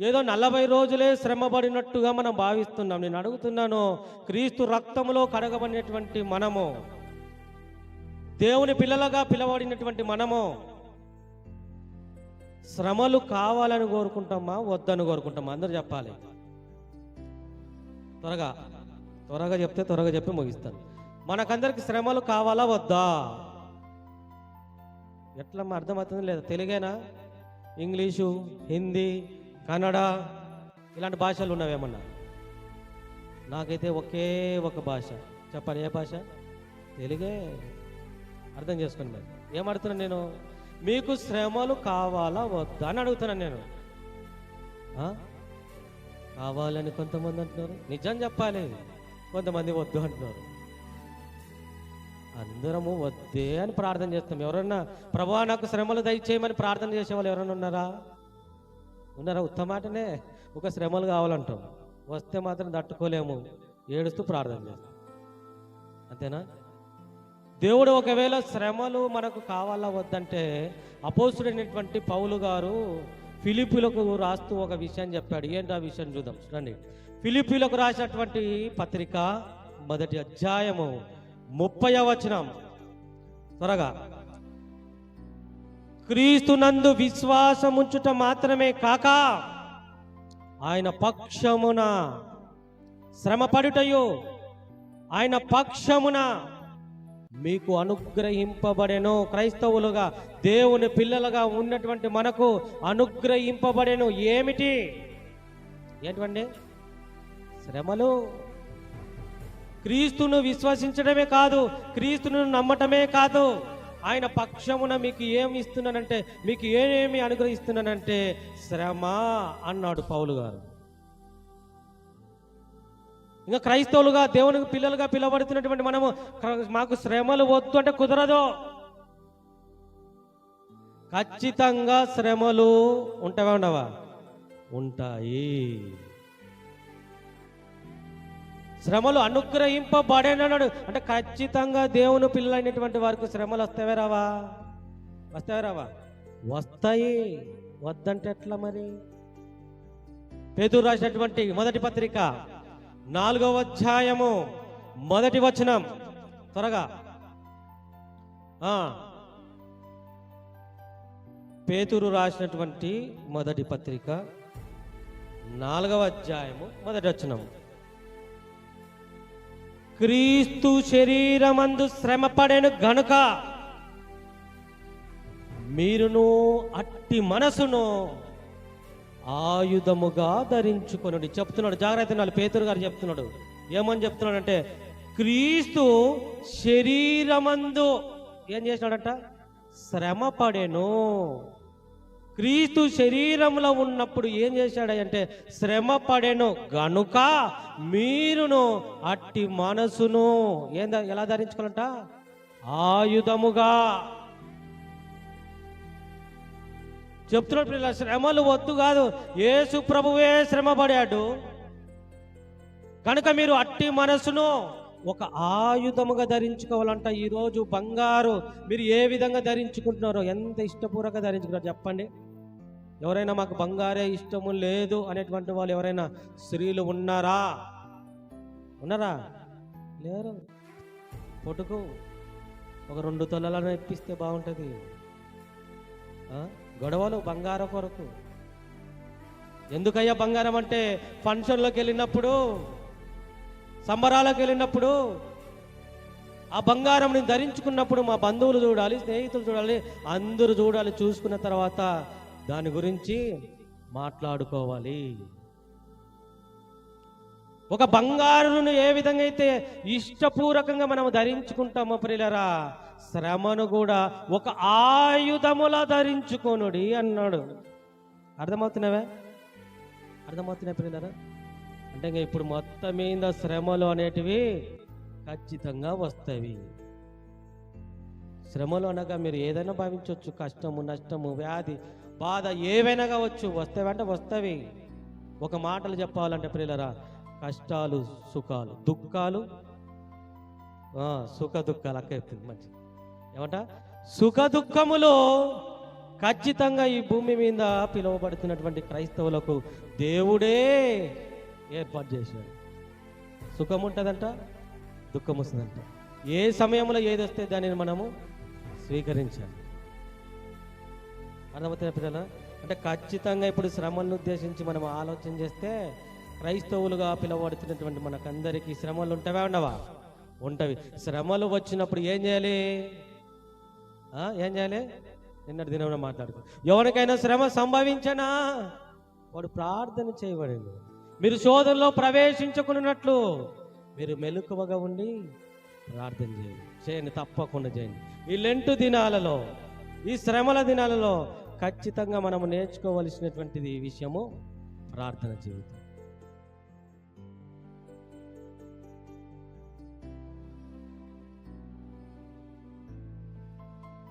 ఏదో నలభై రోజులే శ్రమపడినట్టుగా మనం భావిస్తున్నాం. నేను అడుగుతున్నాను క్రీస్తు రక్తంలో కడగబడినటువంటి మనము దేవుని పిల్లలుగా పిలవడినటువంటి మనము శ్రమలు కావాలని కోరుకుంటామా? వద్దని కోరుకుంటామా? అందరూ చెప్పాలి. త్వరగా త్వరగా చెప్తే త్వరగా చెప్పి ముగిస్తాను. మనకందరికి శ్రమలు కావాలా? వద్దా? ఎట్లా అర్థమవుతుంది లేదా? తెలుగేనా? ఇంగ్లీషు హిందీ కన్నడ ఇలాంటి భాషలు ఉన్నవేమన్నా? నాకైతే ఒకే ఒక భాష. చెప్పాలి ఏ భాష? తెలుగే. అర్థం చేసుకోండి మరి. ఏం నేను? మీకు శ్రమలు కావాలా వద్దా అని అడుగుతున్నాను నేను. కావాలని కొంతమంది అంటున్నారు. నిజం చెప్పాలి. కొంతమంది వద్దు అంటున్నారు. అందరము వద్దే అని ప్రార్థన చేస్తాం. ఎవరన్నా ప్రభా నాకు శ్రమలు దయచేయమని ప్రార్థన చేసే వాళ్ళు ఎవరైనా ఉన్నారా? ఉన్నారా? ఉత్తమాటనే ఒక శ్రమలు కావాలంటాం. వస్తే మాత్రం తట్టుకోలేము. ఏడుస్తూ ప్రార్థన చేస్తాం. అంతేనా? దేవుడు ఒకవేళ శ్రమలు మనకు కావాలా వద్దంటే అపోసుడైనటువంటి పౌలు గారు ఫిలిపిలకు రాస్తూ ఒక విషయం చెప్పాడు. ఏంటి ఆ విషయం చూద్దాం. చూడండి. ఫిలిపిలకు రాసినటువంటి పత్రిక మొదటి అధ్యాయము ముప్పై వచనం. త్వరగా. క్రీస్తునందు విశ్వాసముంచుట మాత్రమే కాక ఆయన పక్షమున శ్రమపడుటయు ఆయన పక్షమున మీకు అనుగ్రహింపబడెను. క్రైస్తవులుగా దేవుని పిల్లలుగా ఉన్నటువంటి మనకు అనుగ్రహింపబడెను. ఏమిటి? ఏంటండి శ్రమలు. క్రీస్తును విశ్వసించడమే కాదు క్రీస్తును నమ్మటమే కాదు. ఆయన పక్షమున మీకు ఏమి ఇస్తున్నానంటే మీకు ఏమేమి అనుగ్రహిస్తున్నానంటే శ్రమ అన్నాడు పౌలు గారు. ఇంకా క్రైస్తవులుగా దేవునికి పిల్లలుగా పిలవడుతున్నటువంటి మనము మాకు శ్రమలు వద్దు అంటే కుదరదు. ఖచ్చితంగా శ్రమలు ఉంటావా ఉండవా? ఉంటాయి. శ్రమలు అనుగ్రహింపబడేనన్నాడు. అంటే ఖచ్చితంగా దేవుని పిల్లలైనటువంటి వారికి శ్రమలు వస్తావే రావా? వస్తావే రావా? వస్తాయి. వద్దంటే ఎట్లా మరి? పేదూరు రాసినటువంటి మొదటి పత్రిక నాలుగవ అధ్యాయము మొదటి వచనం. త్వరగా. పేతురు రాసినటువంటి మొదటి పత్రిక నాలుగవ అధ్యాయము మొదటి వచనం. క్రీస్తు శరీరమందు శ్రమపడెను గనుక మీరును అట్టి మనసును ఆయుధముగా ధరించుకొనుడి. చెప్తున్నాడు జాగ్రత్త నాలుగు పేతురు గారు చెప్తున్నాడు. ఏమని చెప్తున్నాడు అంటే క్రీస్తు శరీరమందు ఏం చేసినాడంట? శ్రమ పడెను క్రీస్తు శరీరంలో ఉన్నప్పుడు ఏం చేశాడంటే శ్రమ పడెను. గనుక మీరును అట్టి మనసును ఏం ఎలా ధరించుకోవాలంట? ఆయుధముగా. చెప్తున్నాడు పిల్లల శ్రమలు వద్దు కాదు. యేసు ప్రభువే శ్రమ పడాడు కనుక మీరు అట్టి మనసును ఒక ఆయుధముగా ధరించుకోవాలంట ఈరోజు బంగారు. మీరు ఏ విధంగా ధరించుకుంటున్నారో ఎంత ఇష్టపూర్వక ధరించుకున్నారు చెప్పండి. ఎవరైనా మాకు బంగారే ఇష్టము లేదు అనేటువంటి వాళ్ళు ఎవరైనా స్త్రీలు ఉన్నారా? ఉన్నారా? లేరు. పొటుకు ఒక రెండు తొలలను ఇప్పిస్తే బాగుంటుంది. గొడవలు బంగారం కొరకు. ఎందుకయ్యా బంగారం అంటే ఫంక్షన్లోకి వెళ్ళినప్పుడు సంబరాలకు వెళ్ళినప్పుడు ఆ బంగారం నేను ధరించుకున్నప్పుడు మా బంధువులు చూడాలి స్నేహితులు చూడాలి అందరూ చూడాలి చూసుకున్న తర్వాత దాని గురించి మాట్లాడుకోవాలి. ఒక బంగారును ఏ విధంగా అయితే ఇష్టపూర్వకంగా మనం ధరించుకుంటామో ప్రిలరా శ్రమను కూడా ఒక ఆయుధములా ధరించుకోనుడి అన్నాడు. అర్థమవుతున్నావే? అర్థమవుతున్నాయి ప్రిలరా అంటే ఇంకా ఇప్పుడు మొత్తం మీద శ్రమలు అనేటివి ఖచ్చితంగా వస్తాయి. శ్రమలు అనగా మీరు ఏదైనా భావించవచ్చు కష్టము నష్టము వ్యాధి బాధ ఏవైనా కావచ్చు వస్తావంటే వస్తావి ఒక మాటలు చెప్పాలంటే ప్రియులరా కష్టాలు సుఖాలు దుఃఖాలు సుఖ దుఃఖాలు అక్క చెప్తుంది మంచి ఏమంట? సుఖ దుఃఖములో ఖచ్చితంగా ఈ భూమి మీద పిలువబడుతున్నటువంటి క్రైస్తవులకు దేవుడే ఏర్పాటు చేశాడు. సుఖం ఉంటుందంట దుఃఖం వస్తుందంట. ఏ సమయంలో ఏది వస్తే దానిని మనము స్వీకరించాలి. అర్థమవుతున్న పిల్లల? అంటే ఖచ్చితంగా ఇప్పుడు శ్రమలను ఉద్దేశించి మనం ఆలోచన చేస్తే క్రైస్తవులుగా పిలువబడుతున్నటువంటి మనకందరికీ శ్రమలు ఉంటావా ఉండవా? ఉంటవి. శ్రమలు వచ్చినప్పుడు ఏం చేయాలి? ఏం చేయాలి? నిన్నటి దినం మాట్లాడుకో ఎవరికైనా శ్రమ సంభవించనా? వాడు ప్రార్థన చేయబడింది. మీరు శోధనలో ప్రవేశించుకున్నట్లు. మీరు మెలకువగా ఉండి ప్రార్థన చేయండి. చేయండి తప్పకుండా చేయండి. ఈ లెంటు దినాలలో ఈ శ్రమల దినాలలో ఖచ్చితంగా మనము నేర్చుకోవలసినటువంటిది ఈ విషయము ప్రార్థన జీవితం.